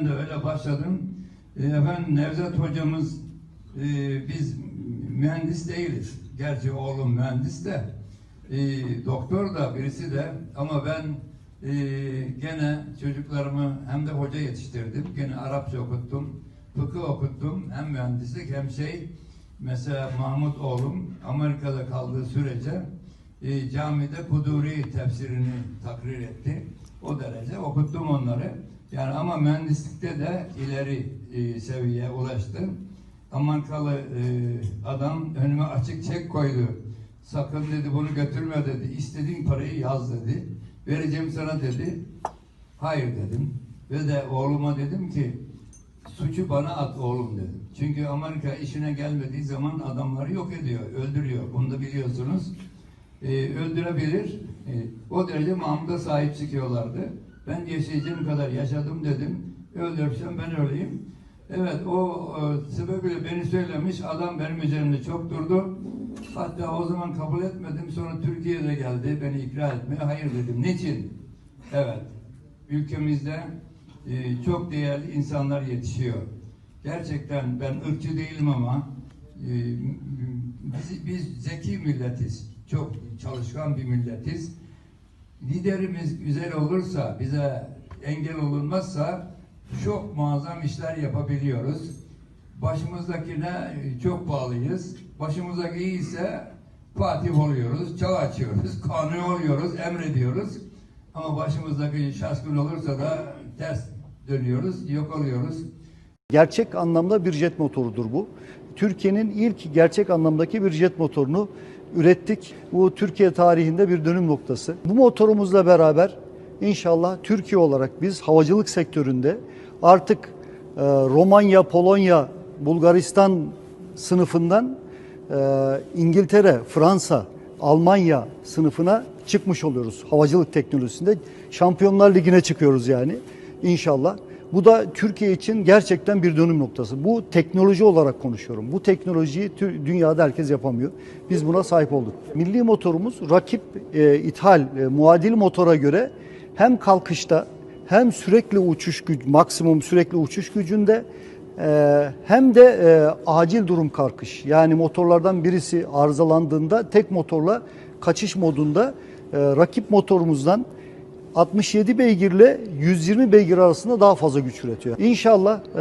ben de öyle başladım. E, efendim Nevzat hocamız e, biz mühendis değiliz. Gerçi oğlum mühendis de e, doktor da birisi de ama ben e, gene çocuklarımı hem de hoca yetiştirdim. Gene Arapça okuttum, fıkıh okuttum. Hem mühendislik hem şey mesela Mahmut oğlum Amerika'da kaldığı sürece e, camide Kuduri tefsirini takrir etti. O derece okuttum onları. Yani ama mühendislikte de ileri e, seviyeye ulaştım. Amerikalı e, adam önüme açık çek koydu. Sakın dedi bunu götürme dedi. İstediğin parayı yaz dedi. Vereceğim sana dedi. Hayır dedim. Ve de oğluma dedim ki suçu bana at oğlum dedim. Çünkü Amerika işine gelmediği zaman adamları yok ediyor, öldürüyor. Bunu da biliyorsunuz. Ee, öldürebilir. Ee, o derece Mahmut'a sahip çıkıyorlardı. Ben yaşayacağım kadar yaşadım dedim. Öldürsem ben öleyim. Evet o e, sebebiyle beni söylemiş. Adam benim üzerimde çok durdu. Hatta o zaman kabul etmedim. Sonra Türkiye'de geldi beni ikna etmeye. Hayır dedim. Niçin? Evet. Ülkemizde e, çok değerli insanlar yetişiyor. Gerçekten ben ırkçı değilim ama e, biz, biz zeki milletiz. Çok çalışkan bir milletiz. Liderimiz güzel olursa, bize engel olunmazsa çok muazzam işler yapabiliyoruz. Başımızdakine çok bağlıyız. Başımızdaki iyiyse Fatih oluyoruz, çağ açıyoruz, kanun oluyoruz, emrediyoruz. Ama başımızdaki şaşkın olursa da ters dönüyoruz, yok oluyoruz. Gerçek anlamda bir jet motorudur bu. Türkiye'nin ilk gerçek anlamdaki bir jet motorunu ürettik. Bu Türkiye tarihinde bir dönüm noktası. Bu motorumuzla beraber inşallah Türkiye olarak biz havacılık sektöründe artık e, Romanya, Polonya, Bulgaristan sınıfından e, İngiltere, Fransa, Almanya sınıfına çıkmış oluyoruz havacılık teknolojisinde. Şampiyonlar Ligi'ne çıkıyoruz yani inşallah. Bu da Türkiye için gerçekten bir dönüm noktası. Bu teknoloji olarak konuşuyorum. Bu teknolojiyi dünyada herkes yapamıyor. Biz buna sahip olduk. Milli motorumuz rakip e, ithal e, muadil motora göre hem kalkışta hem sürekli uçuş gücü, maksimum sürekli uçuş gücünde e, hem de e, acil durum kalkış. Yani motorlardan birisi arızalandığında tek motorla kaçış modunda e, rakip motorumuzdan 67 beygirle 120 beygir arasında daha fazla güç üretiyor. İnşallah e,